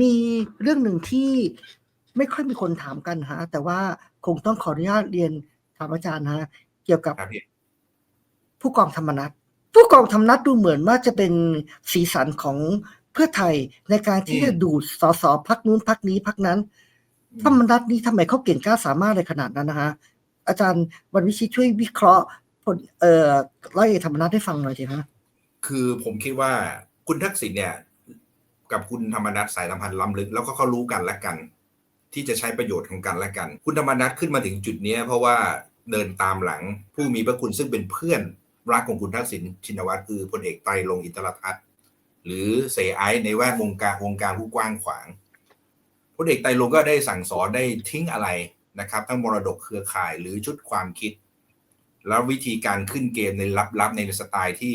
มีเรื่องหนึ่งที่ไม่ค่อยมีคนถามกันฮะ แต่ว่าคงต้องขออนุญาตเรียนถามอาจารย์ฮะ เกี่ยวกับครับพี่ผู้กองธรรมนัฐผู้กองธรรมนัฐดูเหมือนว่าจะเป็นสีสันของเพื่อไทยในการที่จะดูดสสพักนู้นพักนี้พักนั้นธรรมนัฐนี่ทำไมเขาเก่งกล้าสามารถในขนาดนั้นนะฮะอาจารย์วันวิชิตช่วยวิเคราะห์ผลเอ่อร้อยเอกธรรมนัฐให้ฟังหน่อยสิฮะคือผมคิดว่าคุณทักษิณเนี่ย กับคุณธรรมนัฐสายสัมพันธ์ล้ำลึกแล้วก็เขารู้กันและกัน ที่จะใช้ประโยชน์ของกันและกัน คุณธรรมนัฐขึ้นมาถึงจุดนี้เพราะว่าเดินตามหลังผู้มีพระคุณซึ่งเป็นเพื่อนรักของคุณทักษิณชินวัตรคือพลเอกไตรลงอินทรทัศน์หรือเสไอในแวดวงการวงการผู้กว้างขวางพลเอกไตรลงก็ได้สั่งสอนได้ทิ้งอะไรนะครับ ทั้งมรดกเครือข่ายหรือชุดความคิด แล้ววิธีการขึ้นเกมในลับๆในสไตล์ที่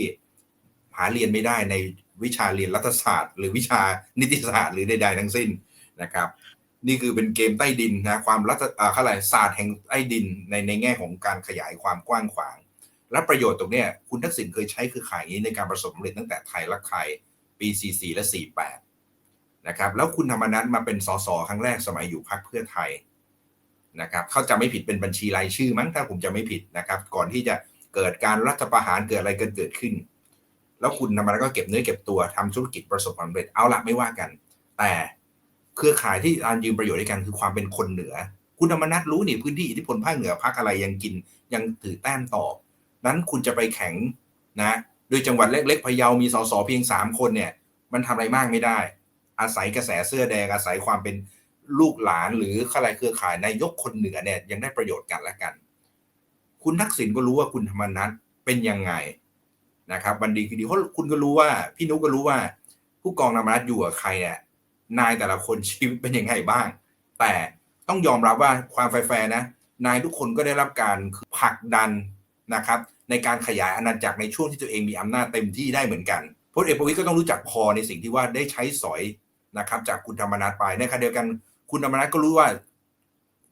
หาเรียนไม่ได้ใน วิชาเรียนรัฐศาสตร์ หรือวิชานิติศาสตร์หรือใดๆทั้งสิ้นนะครับ นี่คือเป็นเกมใต้ดินนะความรัฐอ่าเขาอะไรศาสตร์แห่งใต้ดินในในแง่ของการขยายความกว้างขวาง และประโยชน์ตรงนี้คุณทักษิณเคยใช้คือข่ายนี้ในการประสบความสำเร็จตั้งแต่ไทยรักไทยปี 44 และ 48 นะครับ แล้วคุณธรรมนัฐมาเป็นสสครั้งแรกสมัยอยู่พรรคเพื่อไทยนะครับเขาจะไม่ผิดเป็นบัญชีรายชื่อมั้งถ้าผมจะไม่ผิดนะครับ ก่อนที่จะเกิดการรัฐประหารเกิดอะไรกันเกิดขึ้น แล้วคุณธรรมนัฐก็เก็บเนื้อเก็บตัวทำธุรกิจประสบความสำเร็จเอาละไม่ว่ากัน แต่เครือข่ายที่การยืมประโยชน์ด้วยกันคือความเป็นคนเหนือ คุณธรรมนัฐรู้นี่พื้นที่อิทธิพลภาคเหนือพักอะไรยังกินยังถือแต้มต่อนั้นคุณจะไปแข่งนะโดยจังหวัดเล็กๆพะเยามีสสเพียงสามคนเนี่ย มันทำอะไรมากไม่ได้ อาศัยกระแสเสื้อแดงอาศัยความเป็นลูกหลานหรืออะไรเครือข่ายนายกคนเหนือเนี่ยยังได้ประโยชน์กันและกัน คุณทักษิณก็รู้ว่าคุณธรรมนัฐเป็นยังไง นะครับวันดีคือดีเพราะคุณก็รู้ว่าพี่นุกก็รู้ว่า ผู้กองธรรมนัฐอยู่กับใครเนี่ยนายแต่ละคนชีวิตเป็นยังไงบ้าง แต่ต้องยอมรับว่าความแฟร์นะ นายทุกคนก็ได้รับการผลักดันนะครับ ในการขยายอาณาจักรในช่วงที่ตัวเองมีอำนาจเต็มที่ได้เหมือนกันพลเอกประวิตยก็ต้องรู้จักพอในสิ่งที่ว่าได้ใช้สอยนะครับ จากคุณธรรมนัฐไปในขณะเดียวกันคุณธรรมนัฐก็รู้ว่า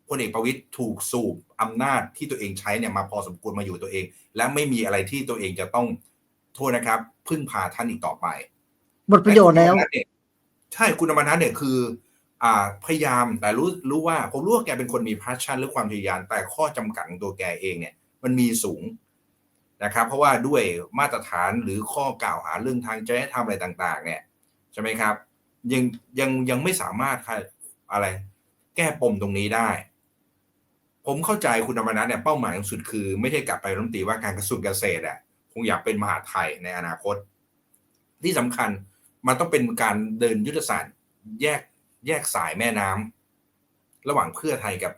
พลเอกประวิตยถูกสูบอำนาจที่ตัวเองใช้เนี่ยมาพอสมควรมาอยู่ตัวเอง และไม่มีอะไรที่ตัวเองจะต้อง โทษนะครับ พึ่งพาท่านอีกต่อไปหมดประโยชน์แล้วต่คุณธรรมนัฐเนี่ยใช่คุณธรรมนัฐเนี่ยคือ อ่าพยายามแต่รู้รู้ว่าผมรู้ว่าแกเป็นคนมี passion หรือความพยายามแต่ข้อจำกัดของตัวแกเองเนี่ย มันมีสูงนะครับ เพราะว่าด้วยมาตรฐานหรือข้อกล่าวหาเรื่องทางจริยธรรมอะไรต่าง ๆ เนี่ยใช่ไหมครับ ยังยังยังไม่สามารถค่ะอะไร แก้ปมตรงนี้ได้ ผมเข้าใจคุณธรรมนัฐเนี่ยเป้าหมายสูงสุดคือ ไม่ใช่กลับไปรัฐมนตรีว่าการกระทรวงเกษตรอะ คงอยากเป็นมหาดไทยในอนาคต ที่สำคัญมันต้องเป็นการเดินยุทธศาสตร์แยกแยกสายแม่น้ำระหว่างเพื่อไทยกับ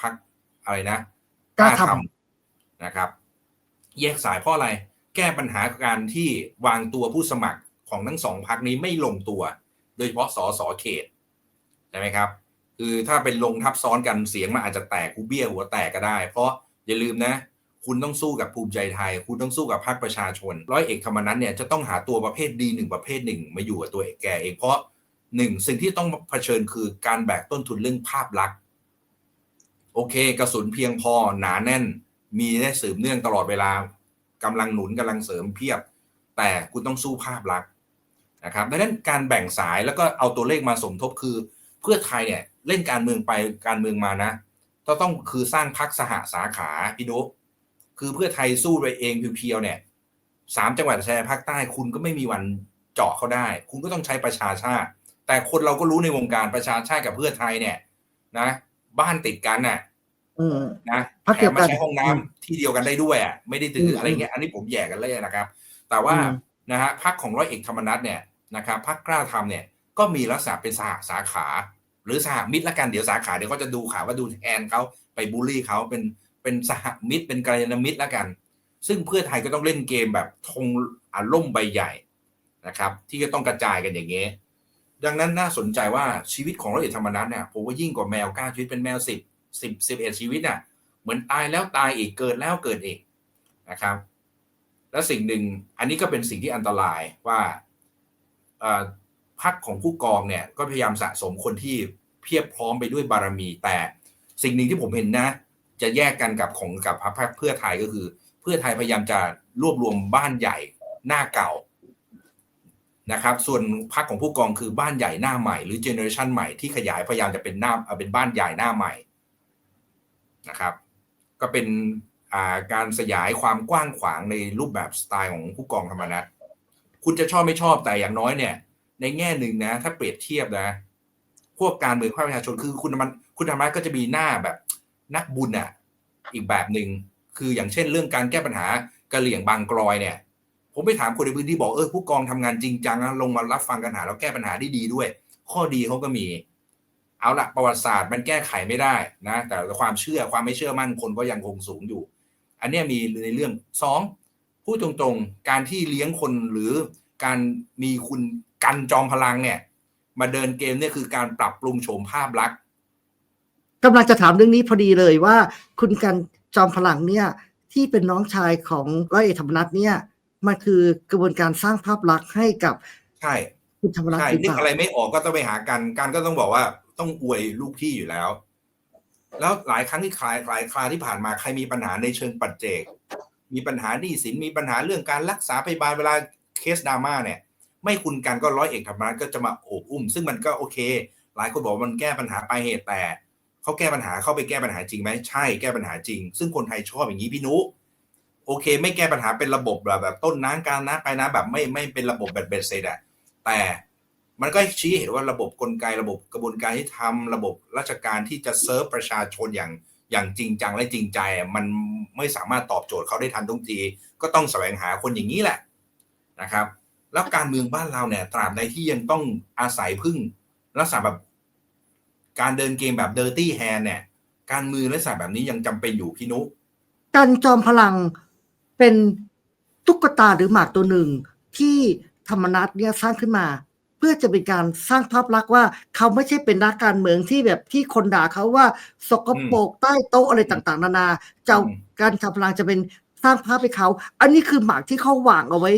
พรรคอะไรนะกล้าทนะครับ แยกสายเพราะอะไร แก้ปัญหาการที่วางตัวผู้สมัครของทั้งสองพรรคนี้ไม่ลงตัว โดยเฉพาะสสเขตใช่ไหมครับ คือถ้าเป็นลงทับซ้อนกันเสียงมันอาจจะแตกคูเบี้ยหัวแตกก็ได้ เพราะอย่าลืมนะ คุณต้องสู้กับภูมิใจไทย คุณต้องสู้กับพรรคประชาชน ร้อยเอกธรรมนัฐเนี่ยจะต้องหาตัวประเภทดีหนึ่งประเภทหนึ่งมาอยู่กับตัวเอกแกเองเพราะหนึ่งสิ่งที่ต้องเผชิญคือการแบกต้นทุนเรื่องภาพลักษณ์โอเค กระสุนเพียงพอหนาแน่น มีได้สืบเนื่องตลอดเวลากำลังหนุนกำลังเสริมเพียบ แต่คุณต้องสู้ภาพลักษณ์นะครับดังนั้นการแบ่งสายแล้วก็เอาตัวเลขมาสมทบคือ เพื่อไทยเนี่ยเล่นการเมืองไปการเมืองมานะก็ต้องคือสร้างพักสหสาขาพี่นุ๊ก คือเพื่อไทยสู้ไปเองเพียวๆเนี่ยสามจังหวัดชายแดนภาคใต้คุณก็ไม่มีวันเจาะเขาได้ คุณก็ต้องใช้ประชาชาติ แต่คนเราก็รู้ในวงการประชาชาติกับเพื่อไทยเนี่ย นะ บ้านติดกันน่ะำอืมนะพรรคแถเดียวมกัมานใช้ห้องน้ำอืมที่เดียวกันได้ด้วยอะไม่ได้ถือมอะไรเงี้ยอันนี้ผมแย่กันเลยนะครับ แต่ว่าอืมนะฮะพักของร้อยเอกธรรมนัฐเนี่ยนะครับพักกล้าทำเนี่ยก็มีลักษณะเป็นสหสาขา หรือสหมิตรละกันเดี๋ยวสาขาเดี๋ยวก็จะดูข่าวว่าดูแทนเขาไปบูลลี่เขาเป็น เป็นสหมิตรเป็นกัลยาณมิตรและกัน ซึ่งเพื่อไทยก็ต้องเล่นเกมแบบธงอาล่มใบใหญ่นะครับ ที่จะต้องกระจายกันอย่างเงี้ยดังนั้นน่าสนใจว่าชีวิตของร้อยเอกธรรมนัฐเนี่ยผมว่ายิ่งกว่าแมวก้าชีวิตเป็นแมวสิบสิบสิบเอ็ดชีวิตน่ะเหมือนตายแล้วตายอีกเกิดแล้วเกิดอีกนะครับ และสิ่งหนึ่งอันนี้ก็เป็นสิ่งที่อันตรายว่าพักของผู้กองเนี่ยก็พยายามสะสมคนที่เพียบพร้อมไปด้วยบารมีแต่สิ่งหนึ่งที่ผมเห็นนะ จะแยกกันกับของกับพรรคเพื่อไทยก็คือ เพื่อไทยพยายามจะรวบรวมบ้านใหญ่หน้าเก่านะครับ ส่วนพรรคของผู้กองคือบ้านใหญ่หน้าใหม่หรือเจเนอเรชันใหม่ที่ขยายพยายามจะเป็นหน้าเอาเป็นบ้านใหญ่หน้าใหม่นะครับ ก็เป็นาการสยายความกว้างขวางในรูปแบบสไตล์ของผู้กองธรรมนัฐคุณจะชอบไม่ชอบแต่อย่างน้อยเนี่ย ในแง่หนึ่งนะ ถ้าเปรียบเทียบนะ พวกการเมืองภาคประชาชนคือคุณธรรมคุณธรรมนัฐก็จะมีหน้าแบบ นักบุญอะอีกแบบหนึ่งคืออย่างเช่นเรื่องการแก้ปัญหากะเหลี่ยงบางกรอยเนี่ย ผมไปถามคนในพื้นที่บอกเออผู้กองทำงานจริงจังนะลงมารับฟังปัญหาแล้วแก้ปัญหาได้ดีด้วย ข้อดีเขาก็มี เอาละประวัติศาสตร์มันแก้ไขไม่ได้นะ แต่ความเชื่อความไม่เชื่อมั่นคนก็ยังคงสูงอยู่ อันนี้มีในเรื่องสองพูดตรงๆการที่เลี้ยงคนหรือการมีคุณกันจอมพลังเนี่ย มาเดินเกมเนี่ยคือการปรับปรุงโฉมภาพลักษณ์ กำลังจะถามเรื่องนี้พอดีเลยว่า คุณกันจอมพลังเนี่ยที่เป็นน้องชายของร้อยเอกธรรมนัฐเนี่ยมันคือกระบวนการสร้างภาพลักษณ์ให้กับใช่คุณธรรมนัฐใช่หรือนึเปกล่าอะไรไม่ออกก็ต้องไปหากันกันก็ต้องบอกว่าต้องอวยลูกพี่อยู่แล้ว แล้วหลายครั้งที่คลายหลายคราที่ผ่านมาใครมีปัญหาในเชิงปัจเจก มีปัญหาหนี้สินมีปัญหาเรื่องการรักษาพยาบาลเวลาเคสดราม่าเนี่ย ไม่คุณกันก็ร้อยเอกธรรมนัฐก็จะมาโอบอุ้ม ซึ่งมันก็โอเค หลายคนบอกว่ามันแก้ปัญหาปลายเหตุแต่ เขาแก้ปัญหาเข้าไปแก้ปัญหาจริงไหมใช่แก้ปัญหาจริง ซึ่งคนไทยชอบอย่างนี้พี่นุโอเค ไม่แก้ปัญหาเป็นระบบแบบแบบต้นน้ำกลางน้ำไปน้ำแบบไม่ไม่เป็นระบบแบบเบ็ดเสร็จอะแต่มันก็ชี้เห็นว่าระบบกลไกระบบกระบวนการที่ทำระบบราชการที่จะเซิร์ฟประชาชนอย่างอย่างจริงจังและจริงใจ มันไม่สามารถตอบโจทย์เขาได้ทันทุกที ก็ต้องแสวงหาคนอย่างนี้แหละนะครับ แล้วการเมืองบ้านเราเนี่ยตราบใดที่ยังต้องอาศัยพึ่งลักษณะแบบ การเดินเกมแบบเดอร์ตี้แฮนเนี่ยการเมืองลักษณะแบบนี้ยังจำเป็นอยู่พี่นุกันจอมพลังเป็นตุ๊กตาหรือหมากตัวหนึ่งที่ธรรมนัฐเนี่ยสร้างขึ้นมา เพื่อจะเป็นการสร้างภาพลักษณ์ว่า เขาไม่ใช่เป็นนักการเมืองที่แบบที่คนด่าเขาว่าสกปรกใต้โต๊ะอะไรต่างๆ นานาเจ้าอืมการจอมพลังจะเป็นสร้างภาพให้เขา อันนี้คือหมากที่เขาวางเอาไว้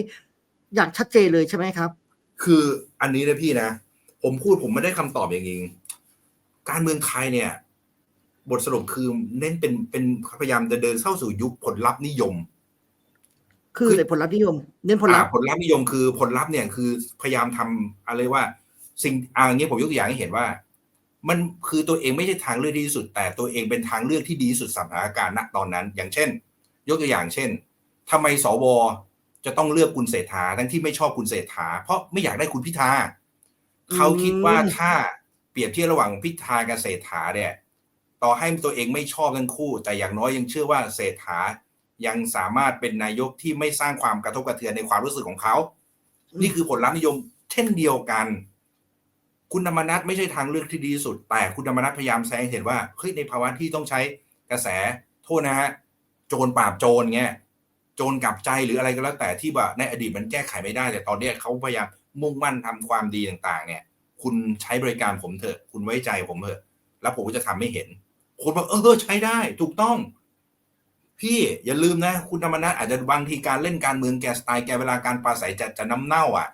อย่างชัดเจนเลยใช่ไหมครับ คืออันนี้นะพี่นะ ผมพูดผมไม่ได้คำตอบอย่างจริง การเมืองไทยเนี่ย บทสรุปคือเน้นเป็นเป็นพยายามจะเดินเข้าสู่ยุคผลลัพธ์นิยม คือคือเลยผลลัพธ์นิยม เน้นผลลัพธ์อ่าผลลัพธ์นิยมคือผลลัพธ์เนี่ยคือพยายามทำอะไรว่า สิ่งอ่าอย่างนี้ผมยกตัวอย่างให้เห็นว่า มันคือตัวเองไม่ใช่ทางเลือกที่ดีที่สุด แต่ตัวเองเป็นทางเลือกที่ดีที่สุดสถานการณ์ณตอนนั้น อย่างเช่น ยกตัวอย่างเช่นทำไมสวจะต้องเลือกคุณเศรษฐาทั้งที่ไม่ชอบคุณเศรษฐา เพราะไม่อยากได้คุณพิธาเขาคิดว่าถ้า เปรียบเทียบระหว่างพิธากับเศรษฐาเนี่ย ต่อให้ตัวเองไม่ชอบทั้งคู่ แต่อย่างน้อยยังเชื่อว่าเศรษฐายังสามารถเป็นนายกที่ไม่สร้างความกระทบกระเทือนในความรู้สึกของเขา นี่คือผลลัพธ์นิยมเช่นเดียวกัน คุณธรรมนัฐไม่ใช่ทางเลือกที่ดีที่สุด แต่คุณธรรมนัฐพยายามแสดงเห็นว่าเฮ้ยในภาวะที่ต้องใช้กระแสโทษนะฮะโจรปราบโจรเงี้ยโจรกลับใจหรืออะไรก็แล้วแต่ที่ว่าในอดีตมันแก้ไขไม่ได้ แต่ตอนนี้เขาพยายามมุ่งมั่นทำความดีต่าง ๆ เนี่ย คุณใช้บริการผมเถอะ คุณไว้ใจผมเถอะ แล้วผมก็จะทำให้เห็น คนบอกเออใช้ได้ ถูกต้อง พี่อย่าลืมนะ คุณธรรมนัฐอาจจะบางทีการเล่นการเมืองแกสไตล์แกเวลาการปราศัยจะจะน้ำเน่าอะ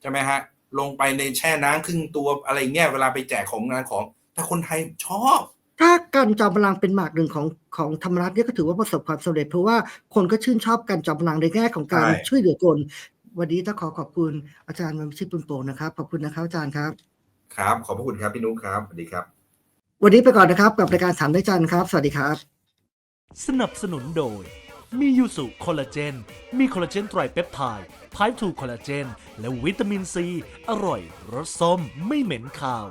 ใช่ไหมฮะ ลงไปในแช่น้ำครึ่งตัวอะไรเงี้ยเวลาไปแจกของงานของ แต่คนไทยชอบถ้าการจอมพลังเป็นหมากหนึ่งของของธรรมนัฐเนี่ยก็ถือว่าประสบความสำเร็จเพราะว่าคนก็ชื่นชอบการจอมพลังในแง่ของการช่ช่วยเหลือคน วันนี้ต้องขอขอบคุณอาจารย์มันชิตปุนโปงนะครับ ขอบคุณนะครับอาจารย์ครับ ครับ ขอบพระคุณครับพี่นุ๊กครับสวัสดีครับ วันนี้ไปก่อนนะครับกับรายการถามได้จันทร์ครับ สวัสดีครับ สนับสนุนโดย มียูสุคอลลาเจน มีคอลลาเจนไตรเปปไทด์ไพร์ทูคอลลาเจน และวิตามินซี อร่อย รสส้ม ไม่เหม็นคาว